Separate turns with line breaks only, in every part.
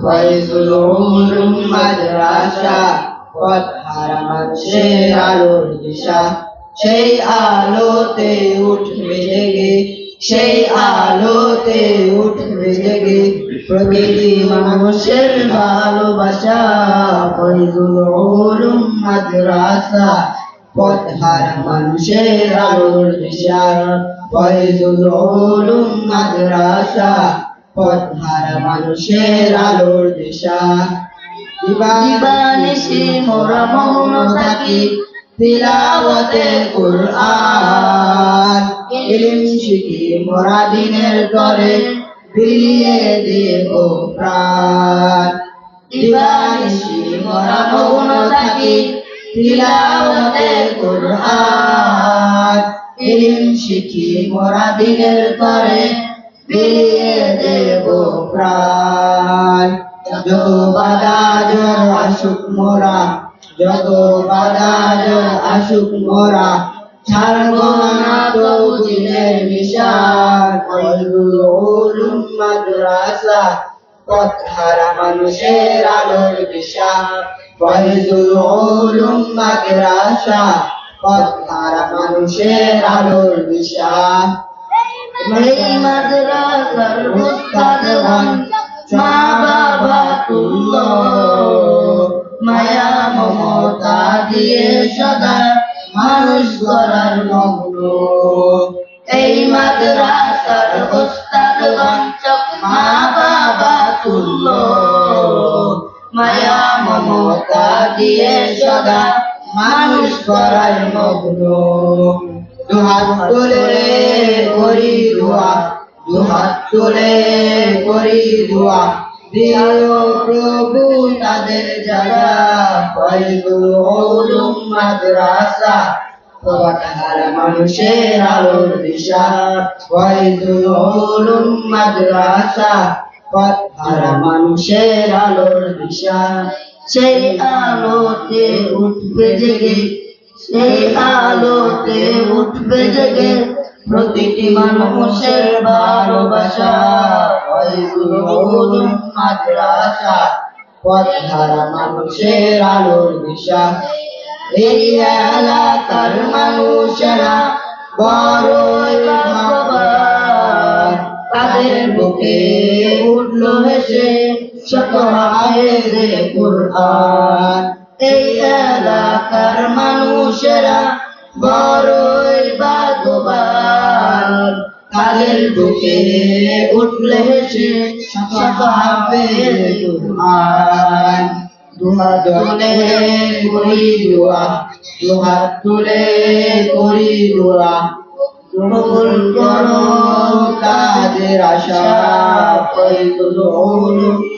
ফয়জুল উলুম মাদ্রাসা পথ হারা মানুষের আলোর দিশা সেই আলোতে উঠবে জেগে, সেই আলোতে উঠবে জেগে, প্রতিটি মানুষের ভালোবাসা ফয়জুল উলুম মাদ্রাসা পথ হারা মানুষের আলোর দিশা ফয়জুল উলুম মাদ্রাসা পথ মানুষের আলোর দিশা দিবানিশি মোরা মগ্ন থাকি তিলাওয়াতে কুরআন। ইলম শিখি মোরা দিনের তরে বিলিয়ে দেব প্রাণ। দিবানিশি মোরা মগ্ন থাকি তিলাওয়াতে কুরআন। ইলম শিখি মোরা দিনের তরে বিলিয়ে প্রাণ। যত বাধা জ্বর আসুক মোরা, যত বাধা জ্বর আসুক মোরা, ছাড়বো না তো দিনের কলবুল উলুম মাদ্রাসা পথ হারা মানুষের আলোর দিশা। ফয়জুল উলুম মাদ্রাসা পথ হারা এই মাদ্রাসার উস্তাদগণ মা বাবা তুল্য মায়া মমতা দিয়ে সদা মানুষ গড়ার মগ্ন এই মাদ্রাসার উস্তাদগণ মা বাবা তুল্য মায়া মমতা দিয়ে সদা মানুষ গড়ার মগ্ন দুহাত তুলে করি দোয়া, দুহাত করি দোয়া। প্রভু, তাদের মাদ্রাসা মানুষের আলোর দিশা। উলুম মাদ্রাসা মানুষের আলোর দিশা। সেই আলোতে উঠবে জেগে সেই আলোতে উঠবে জেগে প্রতিটি মানুষের ভালোবাসা। মাদ্রাসা পথহারা মানুষের আলোর দিশা। এই এলাকার মানুষেরা ভাগ্যবান তাদের বুকে উঠল হেসে শত হাফেজে কুরআন। এই এলাকার মানুষেরা বড়ই তাদের বুকে উঠলে হাফেজে কুরআন দুহাত। তুলে করি দোয়া তুলে করি দোয়া। করো তাদের আশা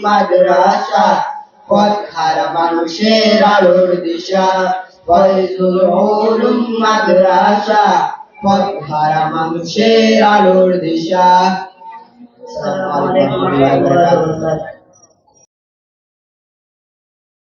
মাদ্রাসা। পথ হারা মানুষের আলোর দিশা, ফয়জুল উলুম মাদ্রাসা পথ হারা মানুষের আলোর দিশা। আসসালামু আলাইকুম ওয়া রাহমাতুল্লাহি